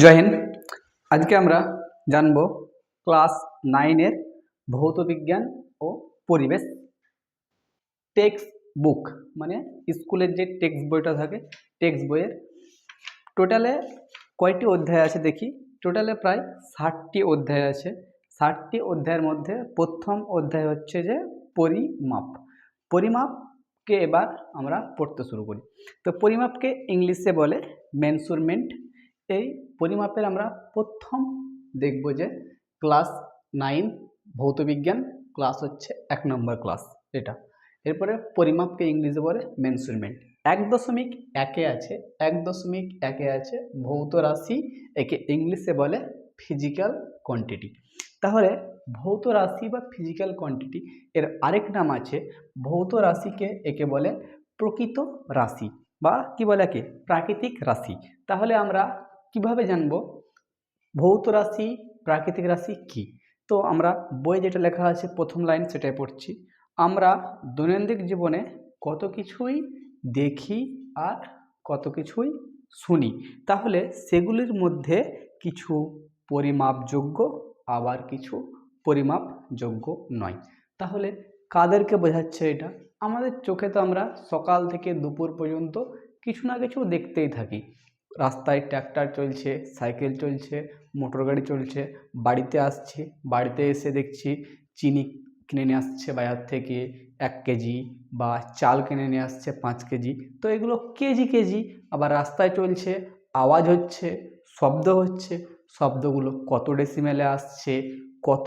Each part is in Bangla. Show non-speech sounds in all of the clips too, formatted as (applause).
জয় হিন্দ। আজকে আমরা জানব ক্লাস নাইনের ভৌত বিজ্ঞান ও পরিবেশ টেক্সট বুক মানে স্কুলের যে টেক্সট বইটা থাকে, টেক্সট বইয়ের। টোটালে কয়টি অধ্যায় আছে দেখি? টোটালে প্রায় ষাটটি অধ্যায় আছে। ষাটটি অধ্যায়ের মধ্যে প্রথম অধ্যায় হচ্ছে যে পরিমাপ। পরিমাপকে এবার আমরা পড়তে শুরু করি। তো পরিমাপকে ইংলিশে বলে মেনসুরমেন্ট এই পরিমাপের আমরা প্রথম দেখব যে ক্লাস নাইন ভৌতবিজ্ঞান ক্লাস হচ্ছে এক নম্বর ক্লাস, এটা। এরপরে পরিমাপকে ইংলিশে বলে মেনসুরমেন্ট এক দশমিক একে আছে, এক দশমিক একে আছে ভৌত রাশি, একে ইংলিশে বলে ফিজিক্যাল কোয়ান্টিটি তাহলে ভৌত রাশি বা ফিজিক্যাল কোয়ান্টিটি এর আরেক নাম আছে, ভৌত রাশিকে একে বলে প্রকৃত রাশি বা কি বলে একে, প্রাকৃতিক রাশি। তাহলে আমরা কীভাবে জানব? ভৌত রাশি, প্রাকৃতিক রাশি কি? তো আমরা বই যেটা লেখা আছে, প্রথম লাইন সেটাই পড়ছি। আমরা দৈনন্দিন জীবনে কত কিছুই দেখি আর কত কিছুই শুনি। তাহলে সেগুলির মধ্যে কিছু পরিমাপযোগ্য, আবার কিছু পরিমাপযোগ্য নয়। তাহলে কাদেরকে বোঝাচ্ছে এটা? আমাদের চোখে তো আমরা সকাল থেকে দুপুর পর্যন্ত কিছু না কিছু দেখতেই থাকি। রাস্তায় ট্র্যাক্টর চলছে, সাইকেল চলছে, মোটর গাড়ি চলছে, বাড়িতে আসছি, বাড়িতে এসে দেখছি চিনি কিনে নিয়ে আসছে বাজার থেকে এক কেজি বা চাল কিনে নিয়ে আসছে পাঁচ কেজি। তো এগুলো কেজি কেজি, আবার রাস্তায় চলছে, আওয়াজ হচ্ছে, শব্দ হচ্ছে, শব্দগুলো কত ডেসিমেলে আসছে, কত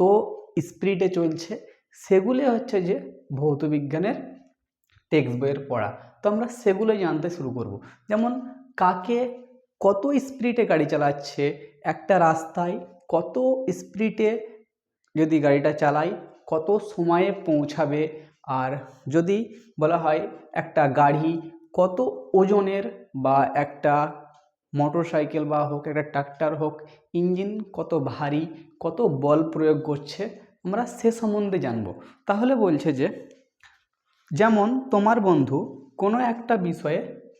স্পিডে চলছে সেগুলি হচ্ছে যে ভৌতবিজ্ঞানের টেক্সট বইয়ের পড়া। তো আমরা সেগুলোই জানতে শুরু করব। যেমন, কাকে কত স্পিডে গাড়ি চালাচ্ছে একটা রাস্তায়, কত স্পিডে যদি গাড়িটা চালাই কত সময়ে পৌঁছাবে আর যদি বলা হয় একটা গাড়ি কত ওজনের বা একটা মোটর সাইকেল বা হোক, একটা ট্রাক্টর হোক, ইঞ্জিন কত ভারী, কত বল প্রয়োগ করছে, আমরা সে সম্বন্ধে জানব। তাহলে বলছে যে, যেমন তোমার বন্ধু কোনো একটা বিষয়ে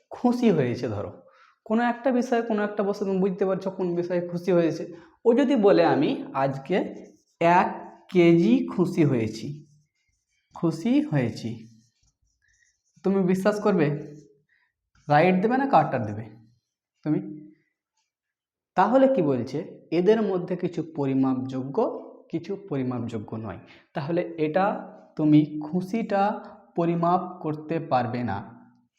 খুশি হয়েছে ধরো কোনো একটা বিষয়ে কোনো একটা বস্তু তুমি বুঝতে পারছ কোন বিষয়ে খুশি হয়েছে। ও যদি বলে আমি, আজকে এক কেজি খুশি হয়েছি খুশি হয়েছি, তুমি বিশ্বাস করবে? রাইট দেবে না কার্টার দেবে? তুমি? তাহলে কি বলছে? এদের মধ্যে কিছু পরিমাপযোগ্য কিছু পরিমাপযোগ্য নয়। তাহলে এটা তুমি খুশিটা পরিমাপ করতে পারবে না।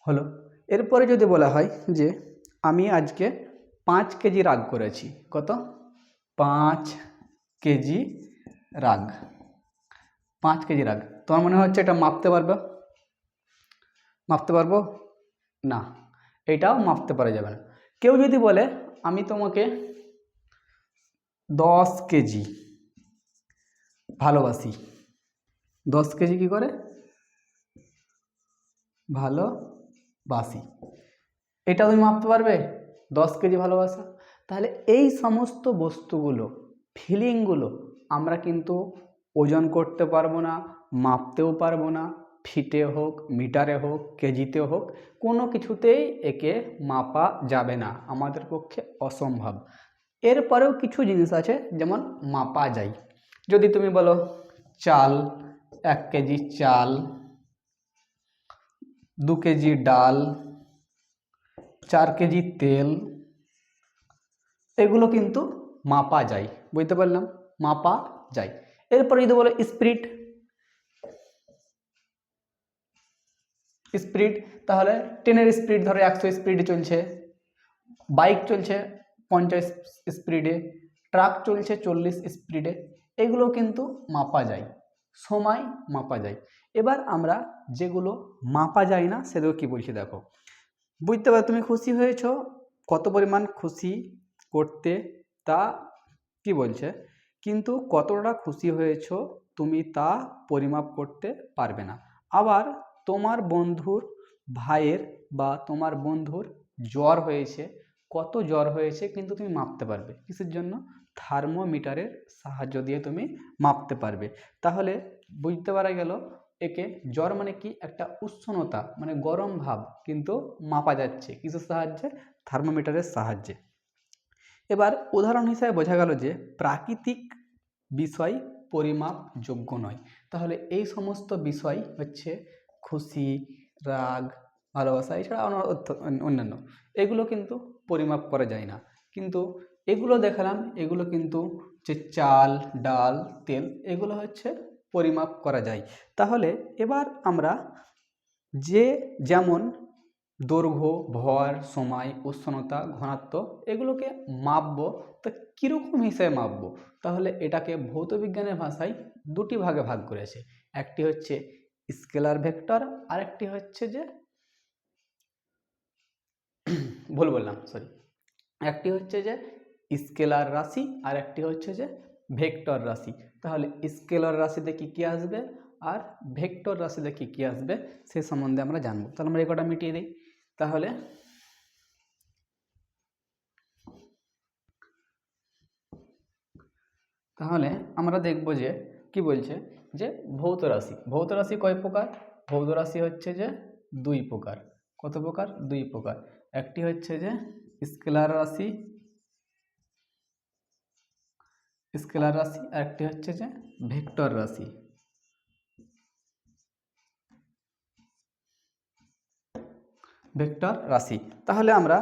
হলো? এরপরে যদি বলা হয় যে আমি আজকে পাঁচ কেজি রাগ করেছি। কত? পাঁচ কেজি রাগ। পাঁচ কেজি রাগ। তোমার মনে হচ্ছে এটা মাপতে পারবে? মাপতে পারব? না, এটাও মাপতে পারা যাবে না। কেউ যদি বলে, আমি তোমাকে দশ কেজি ভালোবাসি। দশ কেজি কি করে? ভালোবাসি। এটা তুমি মাপতে পারবে? দশ কেজি ভালোবাসা। তাহলে এই সমস্ত বস্তুগুলো, ফিলিংগুলো আমরা কিন্তু ওজন করতে পারব না, মাপতেও পারব না, ফিটে হোক, মিটারে হোক, কেজিতে হোক, কোনো কিছুতেই একে মাপা যাবে না। আমাদের পক্ষে অসম্ভব। এরপরেও কিছু জিনিস আছে, যেমন মাপা যায়। যদি তুমি বলো, চাল, এক কেজি চাল, দু কেজি ডাল চার কেজি তেল, এগুলো কিন্তু মাপা যায়, বুঝতে পারলাম? মাপা যায়। এরপরে যদি বলো স্পিরিট স্পিড তাহলে ট্রেনের স্পিড ধরো একশো স্পিডে চলছে, বাইক চলছে পঞ্চাশ স্পিডে ট্রাক চলছে চল্লিশ স্পিডে এগুলো কিন্তু মাপা যায়, সময় মাপা যায়। এবার আমরা যেগুলো মাপা যায় না, সেগুলো কি বলছি দেখো। বুঝতে পারো তুমি খুশি হয়েছ? কত পরিমাণ খুশি করতে? তা কি বলছে? কিন্তু কতটা খুশি হয়েছো তুমি তা পরিমাপ করতে পারবে না। আবার তোমার বন্ধুর ভাইয়ের বা তোমার বন্ধুর জ্বর হয়েছে। কত জ্বর হয়েছে কিন্তু তুমি মাপতে পারবে। কিসের জন্য? থার্মোমিটারের সাহায্য দিয়ে তুমি মাপতে পারবে। তাহলে বুঝতে পারা গেল একে জ্বর মানে কি? একটা উষ্ণতা মানে গরম ভাব কিন্তু মাপা যাচ্ছে। কিসের সাহায্যে? থার্মোমিটারের সাহায্যে। এবার উদাহরণ হিসাবে বোঝা গেল যে প্রাকৃতিক বিষয় পরিমাপযোগ্য নয়। তাহলে এই সমস্ত বিষয় হচ্ছে খুশি, রাগ, ভালোবাসা, এছাড়া অন্যান্য। এগুলো কিন্তু পরিমাপ করা যায় না। কিন্তু এগুলো দেখালাম, এগুলো কিন্তু যে চাল, ডাল, তেল, এগুলো হচ্ছে পরিমাপ করা যায়। তাহলে এবার আমরা যে যেমন দৈর্ঘ্য, ভর, সময়, উষ্ণতা, ঘনত্ব এগুলোকে মাপবো, তা কীরকম হিসেবে মাপবো? তাহলে এটাকে ভৌতবিজ্ঞানের ভাষায় দুটি ভাগে ভাগ করেছে একটি হচ্ছে স্কেলার ভেক্টর, আরেকটি হচ্ছে যে ভুল বললাম সরি একটি হচ্ছে যে স্কেলার রাশি আর একটি হচ্ছে যে ভেক্টর রাশি। তাহলে স্কেলার রাশিতে কি কি আসবে? আর ভেক্টর রাশিতে কি কি আসবে? সে সম্বন্ধে আমরা জানব। তাহলে আমরা কটা মিটিয়ে দিই। তাহলে তাহলে আমরা দেখব যে কি বলছে? যে ভৌত রাশি। ভৌত রাশি কয় প্রকার? ভৌত রাশি হচ্ছে যে দুই প্রকার। কত প্রকার? দুই প্রকার। একটি হচ্ছে যে স্কেলার রাশি স্কেলার রাশি আর একটি হচ্ছে যে ভেক্টর রাশি। ভেক্টর রাশি। তাহলে আমরা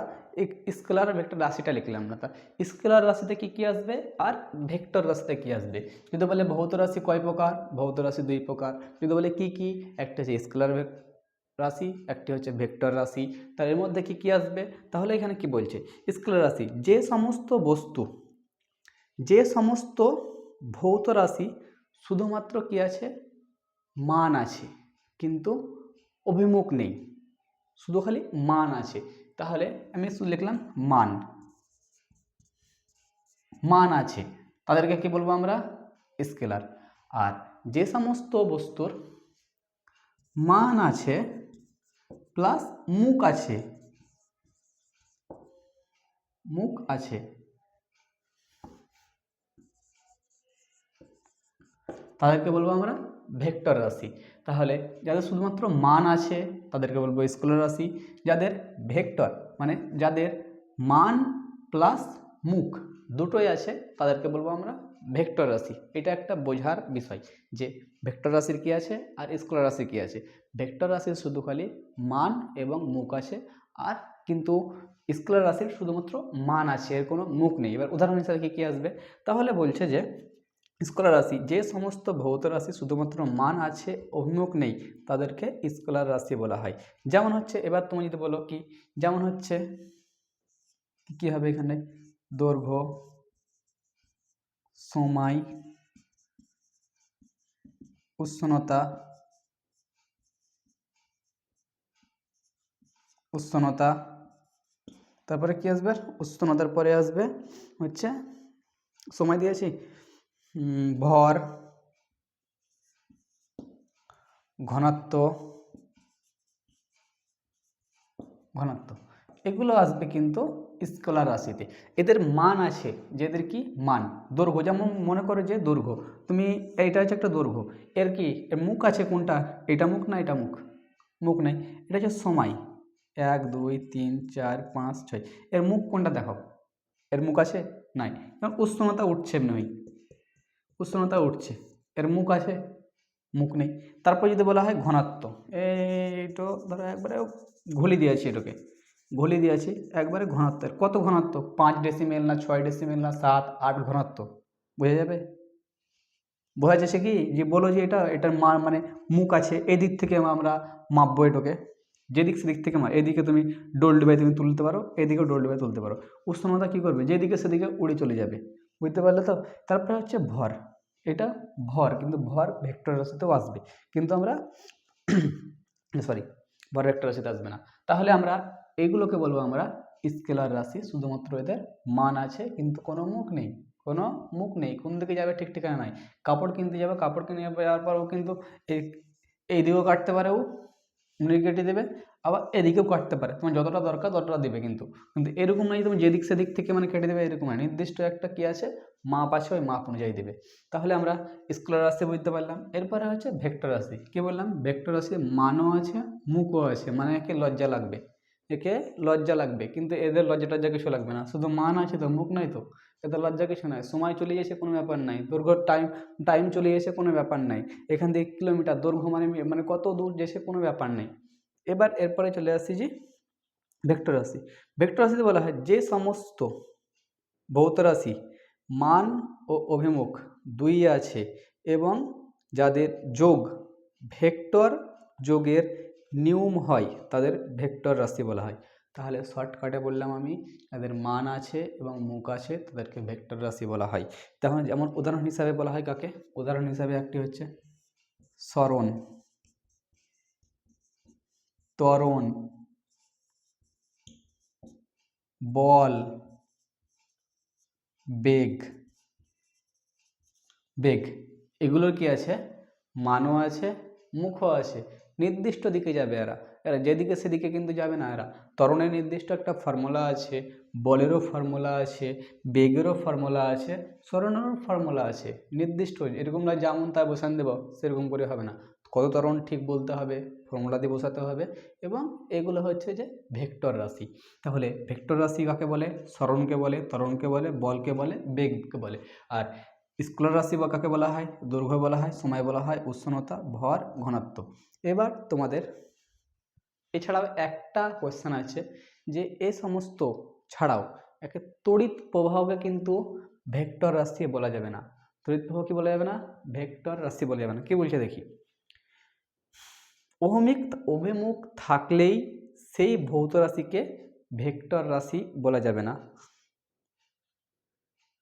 স্কেলার ভেক্টর রাশিটা লিখলাম না। তা স্কেলার রাশিতে কি কি আসবে? আর ভেক্টর রাশিতে কি আসবে? যদি বলে ভৌত রাশি কয় প্রকার? ভৌত রাশি দুই প্রকার। যদি বলে কি কি? একটা হচ্ছে স্কেলার রাশি, একটি হচ্ছে ভেক্টর রাশি। তার এর মধ্যে কি কি আসবে? তাহলে এখানে কি বলছে? স্কেলার রাশি যে সমস্ত বস্তু যে সমস্ত ভৌত রাশি শুধুমাত্র কি আছে? মান আছে, কিন্তু অভিমুখ নেই। শুধু খালি মান আছে। তাহলে আমি শুধু লিখলাম মান। মান আছে। তাদেরকে কি বলব আমরা? স্কেলার। আর যে সমস্ত বস্তুর মান আছে, প্লাস মুখ আছে মুখ আছে তাদেরকে বলব আমরা ভেক্টর রাশি। তাহলে যাদের শুধুমাত্র মান আছে, তাদেরকে বলব স্কেলার রাশি। যাদের ভেক্টর মানে যাদের মান প্লাস মুখ দুটোই আছে, তাদেরকে বলব আমরা ভেক্টর রাশি। এটা একটা বোঝার বিষয় যে ভেক্টর রাশির কী আছে আর স্কেলার রাশির কী আছে। ভেক্টর রাশির শুধু খালি মান এবং মুখ আছে, আর কিন্তু স্কেলার রাশির শুধুমাত্র মান আছে, এর কোনো মুখ নেই। এবার উদাহরণ হিসাবে কী কী আসবে? তাহলে বলছে যে স্কলার রাশি, যে সমস্ত ভৌত রাশি শুধুমাত্র মান আছে, অভিমুখ নেই, তাদেরকে স্কলার রাশি বলা হয়। যেমন হচ্ছে, এবার তুমি যদি বলো কি, যেমন হচ্ছে, কি হবে এখানে? দৈর্ঘ্য, সময়, উষ্ণতা উষ্ণতা, তারপরে কি আসবে? উষ্ণতার পরে আসবে হচ্ছে, সময় দিয়েছি? ভর, ঘনত্ব ঘনত্ব। এগুলো আসবে কিন্তু স্কলার রাশিতে। এদের মান আছে যেদের কি? মান। দৈর্ঘ্য। যেমন মনে করো যে দৈর্ঘ্য। তুমি, এইটা হচ্ছে একটা দৈর্ঘ্য। এর কি? এর মুখ আছে কোনটা? এটা মুখ না এটা মুখ? মুখ নাই। এটা হচ্ছে সময়। এক, দুই, তিন, চার, পাঁচ, ছয়। এর মুখ কোনটা দেখো? এর মুখ আছে? নাই। কারণ উষ্ণতা উঠছে এমনি উষ্ণতা উঠছে। এর মুখ আছে? মুখ নেই। তারপর যদি বলা হয় ঘনত্ব, এইটো ধরো একবারে ঘুলি দিয়েছি এটাকে। ঘলি দিয়েছি, একবারে ঘনত্বের। কত ঘনাত্ম পাঁচ ডেসিমেল না ছয় ডেসিমেল না সাত, আট ঘনাত্ম বোঝা যাবে? বোঝা যাচ্ছে কি? যে বলো যে এটা, এটার মা মানে মুখ আছে, এদিক থেকে আমরা মাপবো এটাকে। যেদিক সেদিক থেকে মার এদিকে তুমি ডোল ডুবাই তুমি তুলতে পারো, এদিকেও ডোল ডুবাই তুলতে পারো। উষ্ণতা কী করবে? যেদিকে সেদিকে উড়ে চলে যাবে। বুঝতে পারলে তো? তারপরে হচ্ছে ভর। এটা ভর, কিন্তু ভর ভেক্টর রাশিতেও আসবে। কিন্তু আমরা (coughs) সরি ভর ভেক্টর রাশিতে আসবে না। তাহলে আমরা এইগুলোকে বলব আমরা স্কেলার রাশি, শুধুমাত্র এদের মান আছে, কিন্তু কোনো মুখ নেই, কোনো মুখ নেই, কোন দিকে যাবে ঠিক ঠিকানা নাই। কাপড় কিনতে যাবে, কাপড় কিনে যাওয়ার পর ও কিন্তু এই দিকেও কাটতে পারে ও মুড়ি কেটে দেবে। আবার এদিকেও কাটতে পারে। তোমার যতটা দরকার ততটা দেবে কিন্তু। কিন্তু এরকম নয় তুমি যেদিক সেদিক থেকে মানে কেটে দেবে, এরকম নয়। নির্দিষ্ট একটা কী আছে? মাপ আছে, ওই মাপ অনুযায়ী দেবে। তাহলে আমরা স্কেলার রাশি বুঝতে পারলাম। এরপরে হচ্ছে ভেক্টর রাশি। কী বললাম? ভেক্টর রাশি মানও আছে, মুখও আছে। মানে একে লজ্জা লাগবে। একে লজ্জা লাগবে। কিন্তু এদের লজ্জা টজ্জা কিছু লাগবে না। শুধু মান আছে তো, মুখ নাই তো? এদের লজ্জা কিছু নাই। সময় চলে গেছে কোনো ব্যাপার নাই। দৈর্ঘ্য টাইম টাইম চলে গেছে কোনো ব্যাপার নাই। এখান থেকে কিলোমিটার দৈর্ঘ্য মানে মানে কত দূর যেছে কোনো ব্যাপার নেই। এবার এরপরে চলে আসছি যে ভেক্টর রাশি। ভেক্টর রাশিতে বলা হয় যে সমস্ত ভৌত রাশি, মান ও অভিমুখ দুই আছে এবং যাদের যোগ ভেক্টর যোগের নিয়ম হয়, তাদের ভেক্টর রাশি বলা হয়। তাহলে শর্টকাটে বললাম আমি, যাদের মান আছে এবং মুখ আছে, তাদেরকে ভেক্টর রাশি বলা হয়। তখন যেমন উদাহরণ হিসাবে বলা হয় কাকে? উদাহরণ হিসাবে একটি হচ্ছে স্মরণ ত্বরণ, বল, বেগ বেগ এগুলোর কি আছে? মানও আছে, মুখও আছে। নির্দিষ্ট দিকে যাবে এরা। এরা যেদিকে সেদিকে কিন্তু যাবে না এরা। তরণের নির্দিষ্ট একটা ফর্মুলা আছে, বলেরও ফর্মুলা আছে, বেগেরও ফর্মুলা আছে স্মরণেরও ফর্মুলা আছে। নির্দিষ্ট এরকম না যেমন তা বসান দেব, সেরকম করে হবে না। কত ত্বরণ ঠিক বলতে হবে, ফর্মুলা দিয়ে বসাতে হবে এবং এগুলো হচ্ছে যে ভেক্টর রাশি। তাহলে ভেক্টর রাশি কাকে বলে? স্মরণকে বলে, ত্বরণকে বলে, বলকে বলে, বেগকে বলে। আর স্কুলার রাশি বা কাকে বলা হয়? দৈর্ঘ্য বলা হয়, সময় বলা হয়, উষ্ণতা, ভর, ঘনত্ব। এবার তোমাদের এছাড়াও একটা কোয়েশ্চেন আছে যে এ সমস্ত ছাড়াও একে তড়িৎ প্রবাহকে কিন্তু ভেক্টর রাশি বলা যাবে না। তড়িৎ প্রবাহ কি বলা যাবে না? ভেক্টর রাশি বলা যাবে না। কি বলছে দেখি। অহমিক অভিমুখ থাকলেই সেই ভৌত রাশিকে ভেক্টর রাশি বলা যাবে না।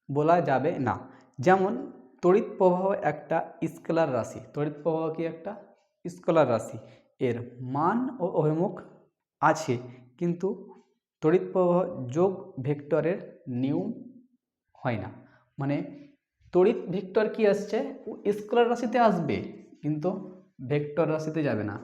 বলা যাবে না। যেমন তড়িৎ প্রবাহ একটা স্কেলার রাশি। তড়িৎ প্রবাহ কি একটা? স্কেলার রাশি। এর মান ও অভিমুখ আছে, কিন্তু তড়িৎ প্রবাহ যোগ ভেক্টরের নিয়ম হয় না। মানে তড়িৎ ভেক্টর কি আসছে? ও স্কেলার রাশিতে আসবে, কিন্তু ভেক্টর রাশিতে যাবে না।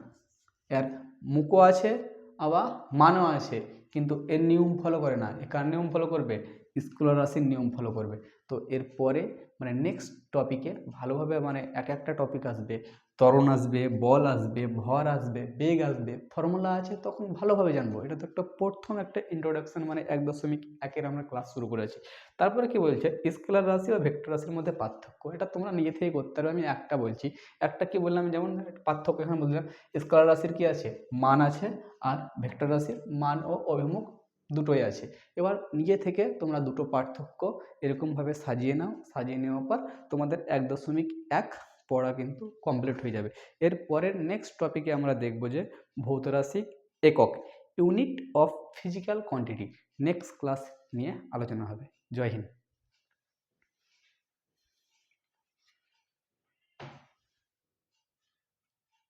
এর মুখও আছে, আবার মানও আছে। কিন্তু এর নিয়ম ফলো করে না। এ কার নিয়ম ফলো করবে? স্কুলার রাশির নিয়ম ফলো করবে। তো এরপরে মানে নেক্সট টপিকে ভালোভাবে মানে এক একটা টপিক আসবে। ত্বরণ আসবে, বল আসবে, ভর আসবে, বেগ আসবে ফর্মুলা আছে, তখন ভালোভাবে জানব। এটা তো একটা প্রথম একটা ইন্ট্রোডাকশন মানে এক দশমিক একের আমরা ক্লাস শুরু করেছি। তারপরে কি বলছে? স্কেলার রাশি বা ভেক্টর রাশির মধ্যে পার্থক্য। এটা তোমরা নিজে থেকে করতে পারবে, আমি একটা বলছি। একটা কি বললাম যেমন পার্থক্য এখানে বললাম, স্কেলার রাশির কি আছে? মান আছে আর ভেক্টর রাশির মান ও অভিমুখ দুটোই আছে। এবার নিজে থেকে তোমরা দুটো পার্থক্য এরকমভাবে সাজিয়ে নাও। সাজিয়ে নেওয়ার পর তোমাদের এক দশমিক এক পড়া কিন্তু কমপ্লিট হয়ে যাবে। এর পরের নেক্সট টপিকে আমরা দেখব যে ভৌতরাশি একক unit of physical quantity next class নিয়ে আলোচনা হবে। জয় হিন্দ।